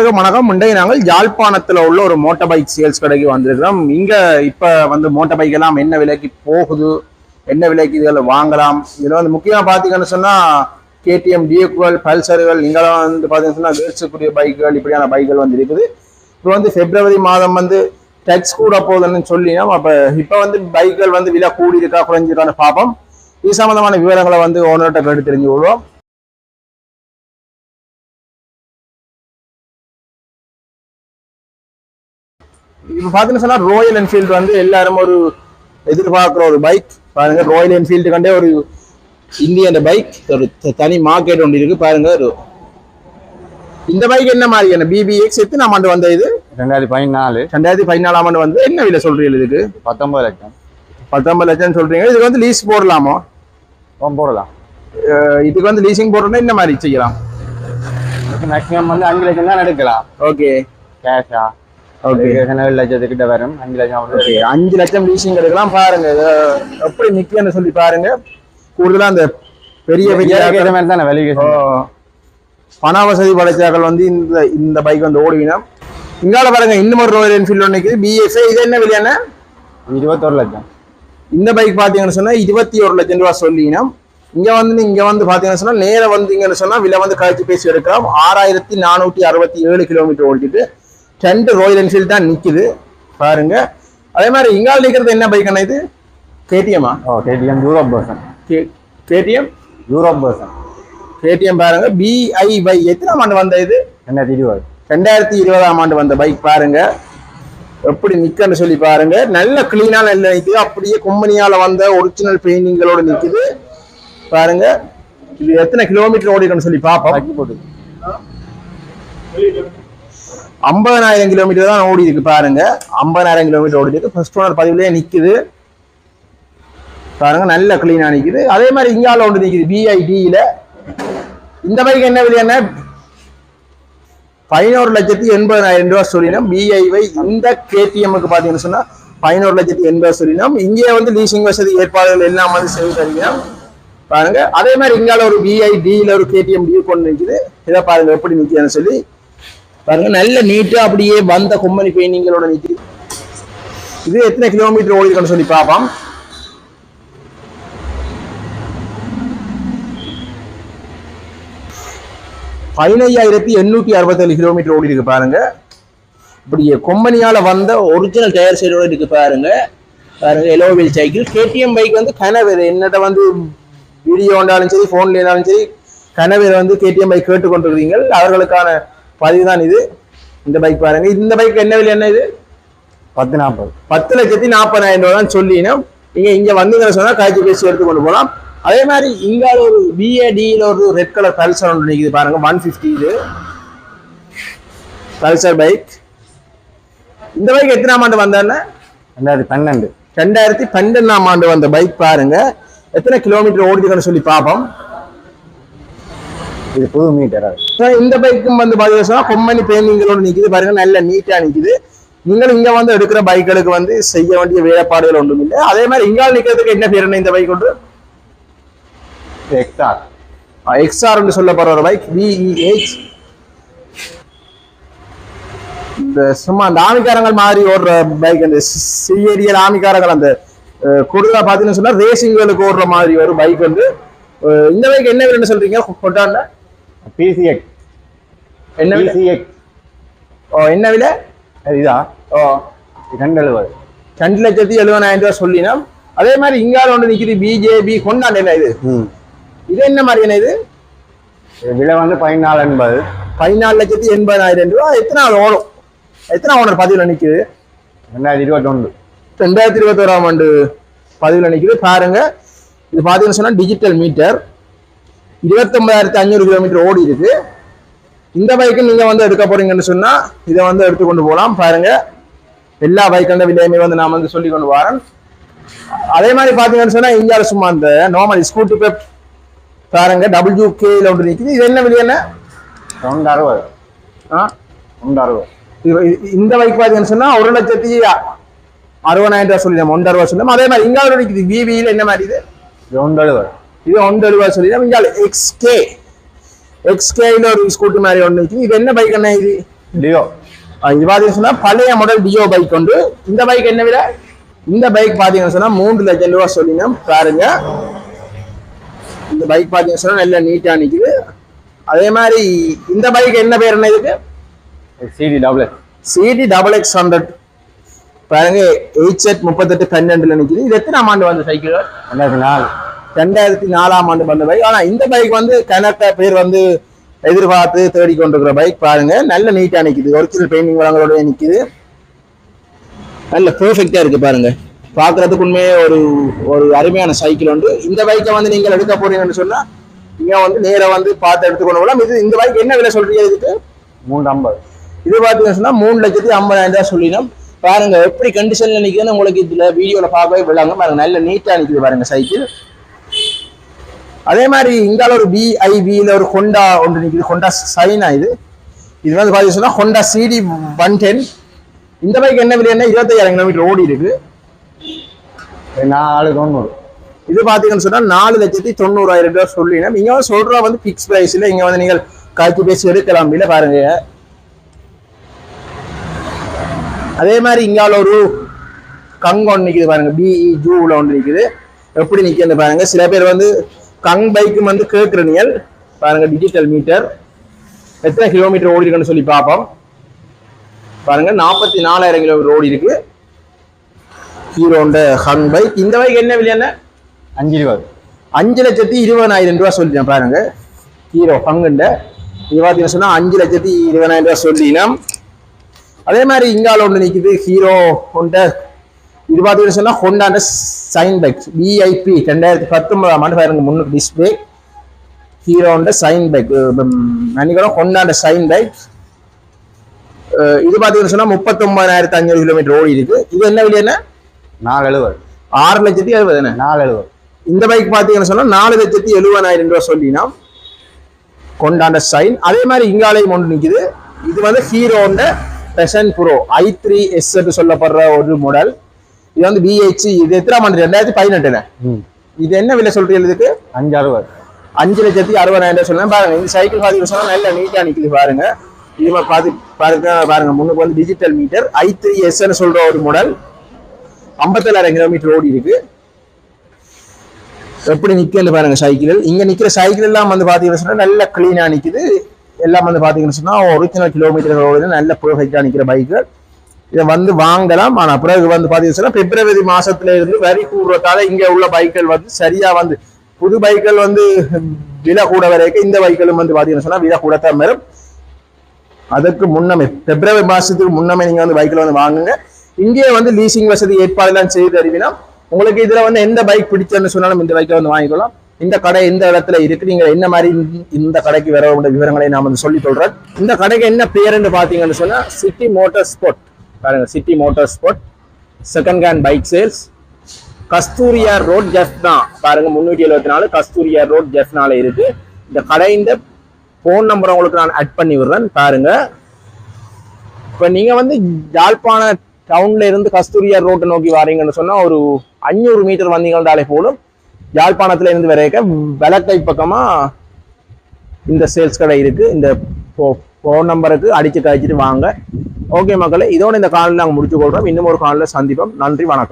வணக்கம், முண்டை நாங்கள் யாழ்ப்பாணத்தில் உள்ள ஒரு மோட்டார் பைக் சேல்ஸ் கடைக்கு வந்திருக்கிறோம். இங்கே இப்போ வந்து மோட்டார் பைக் எல்லாம் என்ன விலைக்கு போகுது என்ன விலைக்கு இதில் வாங்கலாம்? இதில் வந்து முக்கியமாக பார்த்தீங்கன்னு சொன்னால் கேடிஎம் டிஎக்குவல் பல்சர்கள் இங்கெல்லாம் வந்து பார்த்தீங்கன்னு சொன்னா வேர்ச்சக்கூடிய பைக்குகள் இப்படியான பைக்குகள் வந்து இருக்குது. இப்போ வந்து பிப்ரவரி மாதம் வந்து டெக்ஸ் கூட போகுதுன்னு சொல்லினோம். அப்போ இப்போ வந்து பைக்குகள் வந்து விலை கூடி இருக்கா குறைஞ்சிருக்கான்னு பார்ப்போம். இது சம்மந்தமான விவரங்களை வந்து ஓனர்கிட்ட கேட்டு தெரிஞ்சு கொள்வோம் இப்போ பார்த்தீங்கன்னு சொன்னா ராயல் என்ஃபீல்டு வந்து எல்லாரும் ஒரு எதிர்பார்க்குற ஒரு பைக் பாருங்க ராயல் என்ஃபீல்டு கண்டே ஒரு இந்திய அந்த பைக் ஒரு தனி மார்க்கெட் ஒன்று இருக்கு. பாருங்க ஒரு இந்த பைக் என்ன மாதிரி? என்ன பிபிஎக்ஸ் எத்தனை ஆண்டு வந்த இது? ரெண்டாயிரத்தி பதினாலு. ரெண்டாயிரத்தி பதினாலாம் ஆண்டு வந்து என்ன விலை சொல்றீங்க இதுக்கு? பத்தொன்பது லட்சம். பத்தொன்பது லட்சம் சொல்றீங்க. இதுக்கு வந்து லீஸ் போடலாமோ? போடலாம். இதுக்கு வந்து லீசிங் போடுறோம்னா என்ன மாதிரி செய்யலாம்? மேக்ஸிமம் வந்து அஞ்சு லட்சம் தான் எடுக்கலாம் ஓகே கேஷா ஓகே. ஏழு லட்சத்துக்கிட்ட வரும்? அஞ்சு லட்சம் ஓகே. அஞ்சு லட்சம் லீசிங் எடுக்கலாம் பாருங்க எப்படி நிக்கன்னு சொல்லி பாருங்க. கூடுதலா அந்த பெரிய பெரிய மாதிரி தானே ஓ, பண வசதி படைச்சாக்கள் வந்து இந்த இந்த பைக் வந்து ஓடுவினா இங்கால பாருங்க இன்னும் ஒரு ராயல் என்ஃபீல்டு ஒன்று நிற்குது பிஎஸ்ஐ இது என்ன விலையான? இருபத்தொரு லட்சம். இந்த பைக் பார்த்தீங்கன்னு சொன்னா இருபத்தி ஒரு லட்சம் ரூபா சொல்லினா இங்க வந்து இங்க வந்து பாத்தீங்கன்னு சொன்னா நேர வந்தீங்கன்னு சொன்னா விலை வந்து கழிச்சு பேசி எடுக்கலாம். ஆறாயிரத்தி நானூத்தி அறுபத்தி ஏழு கிலோமீட்டர் ஓடிட்டு ரெண்டு ராயல் என்ஃபீல்டு தான் நிக்குது. பாருங்க. அதே மாதிரி இங்கால நிக்கிறது என்ன பைக் அண்ணா இது? கேடிஎம்மா ஓ KTM Europe person KTM Europe person KTM பாருங்க. பிஐ எத்தனாம் ஆண்டு வந்த இது? ரெண்டாயிரத்தி இருபது. ரெண்டாயிரத்தி இருபதாம் ஆண்டு வந்த பைக் பாருங்க. எப்படி நிக்கன்னு சொல்லி பாருங்க. நல்ல கிளீனா நல்ல நிக்குது. அப்படியே கும்பனியால வந்த ஒரிஜினல் பெயிண்டிங்களோட நிக்குது. பாருங்க. இது எத்தனை கிலோமீட்டர் ஓடிக்கணும்னு சொல்லி பார்ப்போம் போட்டு ஐம்பதனாயிரம் கிலோமீட்டர் தான் ஓடி இருக்கு பாருங்க. ஐம்பதாயிரம் கிலோமீட்டர் ஓடி இருக்கு. ஃபர்ஸ்ட் ஓனர் பதிவுலேயே நிற்குது பாருங்க நல்ல கிளீனாக நிற்குது அதே மாதிரி இங்கால ஒன்று நிற்குது பிஐடியில் இந்த பைக் என்ன விலை என்ன? பதினோரு லட்சத்தி எண்பதாயிரம் ரூபா சொல்லினோம். பிஐவை இந்த கேடிஎம்முக்கு பார்த்தீங்கன்னு சொன்னால் பதினோரு லட்சத்தி எண்பது சொல்லினோம். இங்கே வந்து லீசிங் வசதி ஏற்பாடுகள் எல்லாம் வந்து செய்து தருகிறோம். பாருங்க அதே மாதிரி இங்கால ஒரு பிஐடியில் ஒரு கேடிஎம் டியூ கொண்டு நிற்குது இதை பாருங்க எப்படி நிற்கிறேன்னு சொல்லி. பாருங்க நல்ல நீட்டா அப்படியே வந்த கும்பனி பெயிண்டிங்களோட நீட்டி இது எத்தனை கிலோமீட்டர் ஓடிருக்குன்னு சொல்லி பார்ப்போம். பதினையாயிரத்தி எண்ணூத்தி அறுபத்தேழு கிலோமீட்டர் ஓடி இருக்கு பாருங்க. இப்படியே கொம்பனியால வந்த ஒரிஜினல் டயர் சைடோட இருக்கு பாருங்க. பாருங்க எலோவில் சைக்கிள் கேடிஎம் பைக் வந்து கனவேர் என்னட்ட வந்து வீடியோ இருந்தாலும் சரி ஃபோன்ல இருந்தாலும் சரி கனவேர் வந்து கேடிஎம் பைக் கேட்டுக்கொண்டிருக்கிறீங்க அவர்களுக்கான பதிவு தான் இது. இந்த பைக் பாருங்க. இந்த பைக் என்ன விலை என்ன இது? பத்து நாற்பது பத்து லட்சத்தி நாற்பதாயிரம் ரூபா தான் சொல்லினோம். நீங்க இங்க வந்தீங்கன்னு சொன்னா காய்ச்சி பேசி எடுத்து கொண்டு போகலாம் அதே மாதிரி இங்க ஒரு பிஏடியில் ஒரு ரெட் கலர் பல்சர் ஒன்று நிற்குது பாருங்க. ஒன் ஃபிஃப்டி இது. பல்சர் பைக் இந்த பைக் எத்தனாம் ஆண்டு வந்தானே ரெண்டாயிரத்தி பன்னெண்டு. ரெண்டாயிரத்தி பன்னெண்டாம் ஆண்டு வந்த பைக் பாருங்க. எத்தனை கிலோமீட்டர் ஓடிதுன்னு சொல்லி பார்ப்போம். இது புது மீட்டர் இந்த பைக்கும் வந்து பாத்தீங்கன்னா சொன்னா கொம்பனி பெயிண்டிங்களோட நிக்குது. பாருங்க நல்ல நீட்டா நிக்குது. நீங்கள் இங்க வந்து எடுக்கிற பைக்களுக்கு வந்து செய்ய வேண்டிய வேலைப்பாடுகள் ஒன்றும் இல்லை. அதே மாதிரி இங்கால நிக்கிறதுக்கு என்ன பேர் என்ன இந்த பைக் ஒன்று? எக்ஸ்ஆர் எக்ஸ்ஆர் சொல்லப்படுற ஒரு பைக் விஇஹெச் இந்த சும்மா அந்த ஆமிக்காரங்கள் மாதிரி ஓடுற பைக் அந்த சிஏடிஎல் ஆமிக்காரங்கள் அந்த அஹ், கூடுதலா பாத்தீங்கன்னு சொன்னா ரேசிங்களுக்கு ஓடுற மாதிரி ஒரு பைக் வந்து இந்த பைக் என்ன விலைன்னு சொல்றீங்க கொட்டாண்ட பிசிஎக்ஸ் என்ன விலை? பிசிஎக்ஸ் ஓ என்ன விலை? இதா ஓ. ரெண்டு எழுபது ரெண்டு லட்சத்தி எழுபதாயிரம் ரூபாய் சொல்லினா அதே மாதிரி இங்கால ஒன்று நிக்குது பிஜேபி கொண்டாண்டு என்ன இது. இது என்ன மாதிரி என்ன இது? விலை வந்து பதினாலு எண்பது. பதினாலு லட்சத்தி எண்பதாயிரம் ரூபாய். எத்தனை ஓடும்? எத்தனை ஓனர் பதிவுல நிக்குது? ரெண்டாயிரத்தி இருபத்தொன்று. ரெண்டாயிரத்தி இருபத்தோராம் ஆண்டு பதிவுல நிக்குது. பாருங்க. இது பாத்தீங்கன்னு சொன்னா டிஜிட்டல் மீட்டர் இருபத்தொன்பதாயிரத்தி ஐநூறு கிலோமீட்டர் ஓடி இருக்கு. இந்த பைக்கு நீங்க வந்து எடுக்க போறீங்கன்னு சொன்னா இதை வந்து எடுத்து கொண்டு போகலாம் பாருங்க. எல்லா பைக்கோட விலையுமே வந்து நான் வந்து சொல்லி கொண்டு வரேன். அதே மாதிரி பாத்தீங்கன்னு சொன்னா இந்தியாவில் சும்மா அந்த நார்மல் ஸ்கூட்டி பெப் பாருங்க டபிள்யூ கேல ஒன்று நிக்குது. இது என்ன விலை என்ன? ரெண்டு அறுபது. ஆ? ரெண்டு அறுபது. இந்த பைக் பாத்தீங்கன்னு சொன்னா ஒரு லட்சத்தி அறுபதாயிரம் ரூபாய் சொல்லி ஒன்றரை ரூபாய் சொல்லலாம் அதே மாதிரி இங்க நிக்குது. விவியில் என்ன மாதிரி இது? ரெண்டு எழுபது இது ஒன்றரை ரூபாய் சொல்லி இங்க எக்ஸ்கே எக்ஸ்கேல ஒரு ஸ்கூட்டி மாதிரி ஒன்று நிக்குது இது என்ன பைக் என்ன இது லியோ அஹ் இது பாத்தீங்கன்னு சொன்னா பழைய மாடல் டியோ பைக் உண்டு இந்த பைக் என்ன விலை இந்த பைக் பாத்தீங்கன்னு சொன்னா மூன்று லட்சம் ரூபாய் சொல்லிங்க பாருங்க இந்த பைக் பாத்தீங்கன்னு சொன்னா நல்ல நீட்டா நிக்குது அதே மாதிரி இந்த பைக் என்ன பேர் என்ன இதுக்கு CD double X CD double X hundred பாருங்க எயிட் செட் முப்பத்தெட்டு பன்னெண்டுல நிக்குது இது எத்தனாம் ஆண்டு வந்த சைக்கிள் ரெண்டாயிரத்தி நாலு ரெண்டாயிரத்தி நாலாம் ஆண்டு வந்த பைக் ஆனா இந்த பைக் வந்து கனெக்ட பேர் வந்து எதிர்பார்த்து தேடி கொண்டிருக்கிற பைக் பாருங்க. நல்ல நீட்டா நிக்குது. ஒரிஜினல் பெயிண்டிங் வளங்களோட நிக்குது. நல்ல பெர்ஃபெக்டா இருக்கு பாருங்க. பாக்குறதுக்கு உண்மையே ஒரு ஒரு அருமையான சைக்கிள் உண்டு. இந்த பைக்கை வந்து நீங்கள் எடுக்க போறீங்கன்னு சொன்னா நீங்க வந்து நேரா வந்து பார்த்து எடுத்துக்கொண்டு போகலாம். இது இந்த பைக் என்ன விலை சொல்றீங்க இதுக்கு? மூன்று ஐம்பது இது பார்த்தீங்கன்னா சொன்னா மூணு லட்சத்தி ஐம்பதாயிரம் ரூபாய் சொல்லினோம். பாருங்க எப்படி கண்டிஷன்ல நிக்குதுன்னு உங்களுக்கு இதுல வீடியோல பார்க்கவே விடாங்க பாருங்க நல்ல நீட்டா நிக்குது பாருங்க சைக்கிள் அதே மாதிரி இங்கால ஒரு பிஐபியில் ஒரு ஹொண்டா ஒன்று நிக்குது. ஹொண்டா சைனா இது. இது வந்து பார்த்தீங்கன்னா ஹொண்டா சிடி ஒன் டென் இந்த பைக் என்ன விலை என்ன இருபத்தையாயிரம் கிலோமீட்டர் ஓடி இருக்கு. நாலு தொண்ணூறு. இது பாத்தீங்கன்னு சொன்னா நாலு லட்சத்தி தொண்ணூறாயிரம் ரூபாய் சொல்லினோம் இங்க வந்து சொல்ற வந்து பிக்ஸ் பிரைஸ்ல இங்க வந்து நீங்கள் காய்ச்சி பேசி எடுக்கலாம் இல்ல பாருங்க. அதே மாதிரி இங்கால ஒரு கங் ஒன்று நிக்குது பாருங்க. பிஇ ஜூவில் ஒன்று நிக்குது. எப்படி நிக்குது பாருங்க. சில பேர் வந்து கங் பைக்கும் வந்து கேட்குற நீங்கள் பாருங்க டிஜிட்டல் மீட்டர் எத்தனை கிலோமீட்டர் ஓடி இருக்குன்னு சொல்லி பார்ப்போம். பாருங்க நாற்பத்தி நாலாயிரம் கிலோமீட்டர் ஓடி இருக்கு. ஹீரோண்ட ஹங் பைக். இந்த பைக் என்ன விலை என்ன? அஞ்சு இருபது. அஞ்சு லட்சத்தி இருபதாயிரம் ரூபாய் சொல்லிட்டேன் பாருங்க. ஹீரோ பங்குண்ட இது பார்த்தீங்கன்னா சொன்னா அஞ்சு லட்சத்தி இருபதாயிரம் ரூபாய் சொல்லினோம். அதே மாதிரி இங்கால ஒன்று நிக்குது ஹீரோ ஹோண்டா. இது பார்த்தீங்கன்னா சொன்னா ஹோண்டாண்ட சைன் பைக் விஐபி ரெண்டாயிரத்தி பத்தொன்பதாம் ஆண்டு பாருங்க முன்னுக்கு டிஸ்பிளே ஹீரோண்ட சைன் பைக் நினைக்கிறோம் ஹோண்டாண்ட சைன் பைக் இது பார்த்தீங்கன்னா சொன்னா முப்பத்தொன்பதாயிரத்தி அஞ்சூறு கிலோமீட்டர் ஓடி இருக்கு. இது என்ன விலை என்ன? நாலு எழுபது ஆறு லட்சத்தி எழுபது என்ன நாலு எழுபது இந்த பைக் பாத்தீங்கன்னு சொன்னா நாலு லட்சத்தி எழுபதாயிரம் ரூபாய் சொல்லினா கொண்டாண்ட சைன் அதே மாதிரி இங்காலையும் ஒன்று நிக்குது. இது வந்து ஹீரோண்ட Passion Pro I three S சொல்லப்படுற ஒரு மாடல் இது வந்து பிஹெச் இது எத்தனாம் ஆண்டு? ரெண்டாயிரத்தி பதினெட்டுல. ம். இது என்ன விலை சொல்றீங்க இதுக்கு? அஞ்சு அறுபது அஞ்சு லட்சத்தி அறுபதாயிரம் சொல்லலாம் பாருங்க இந்த சைக்கிள் பாத்தீங்கன்னு சொன்னா நல்ல நீட்டா நிக்குது பாருங்க. இது மாதிரி பாத்து பாருங்க பாருங்க. முன்னுக்கு வந்து digital meter I three S சொல்ற ஒரு மாடல் ஐம்பத்தேழாயிரம் கிலோமீட்டர் ஓடி இருக்கு. எப்படி நிக்குன்னு பாருங்க சைக்கிள் இங்க நிக்கிற சைக்கிள் எல்லாம் வந்து பாத்தீங்கன்னு சொன்னா நல்ல கிளீனா நிக்குது. எல்லாம் வந்து பாத்தீங்கன்னு சொன்னா ஒரிஜினல் கிலோமீட்டர் ஓடுது நல்ல பெர்ஃபெக்டா நிக்கிற பைக்குகள் இதை வந்து வாங்கலாம். ஆனால் பிறகு வந்து பார்த்தீங்கன்னா பிப்ரவரி மாசத்துல இருந்து வரி கூடுறதால இங்க உள்ள பைக்கள் வந்து சரியா வந்து புது பைக்கள் வந்து விலை கூட வரைக்கும் இந்த பைக்களும் வந்து பார்த்தீங்கன்னு சொன்னா விலை கூடத்தான் வரும். அதுக்கு முன்னமே பிப்ரவரி மாசத்துக்கு முன்னமே நீங்க வந்து பைக்கில் வந்து வாங்குங்க. இங்கேயே வந்து லீசிங் வசதி ஏற்பாடுலாம் செய்து தருவினா உங்களுக்கு இதுல வந்து எந்த பைக் பிடிச்சதுன்னு சொன்னாலும் இந்த பைக்கை வந்து வாங்கிக்கலாம் இந்த கடை எந்த இடத்துல இருக்கு நீங்க என்ன மாதிரி இந்த- கடைக்கு வர விவரங்களை நான் வந்து சொல்லி சொல்றேன் இந்த கடைக்கு என்ன பேருன்னு பாத்தீங்கன்னு சொன்னா சிட்டி மோட்டார் ஸ்போர்ட் பாருங்க City Motor Sport second hand bike sales Kasthuriyar road Jaffna பாருங்க முன்னூற்றி எழுபத்தி நாலு கஸ்தூரியார் ரோட் ஜெஃப்னால இருக்கு. இந்த கடைந்த ஃபோன் நம்பர் உங்களுக்கு நான் அட் பண்ணி விடுறேன். பாருங்க. இப்போ நீங்கள் வந்து யாழ்ப்பாண டவுன்ல இருந்து கஸ்தூரியார் ரோட்டை நோக்கி வரீங்கன்னு சொன்னால் ஒரு அஞ்சூறு மீட்டர் வந்தீங்கன்னாலே போலும் யாழ்ப்பாணத்துல இருந்து வரைக்க விளக்கை பக்கமாக இந்த சேல்ஸ் கடை இருக்கு. இந்த ஃபோன் நம்பருக்கு அடித்து கழிச்சிட்டு வாங்க. ஓகே மக்களை இதோட இந்த காலில் நாங்கள் முடிச்சு கொள்கிறோம் இன்னும் ஒரு காலில் சந்திப்போம். நன்றி வணக்கம்.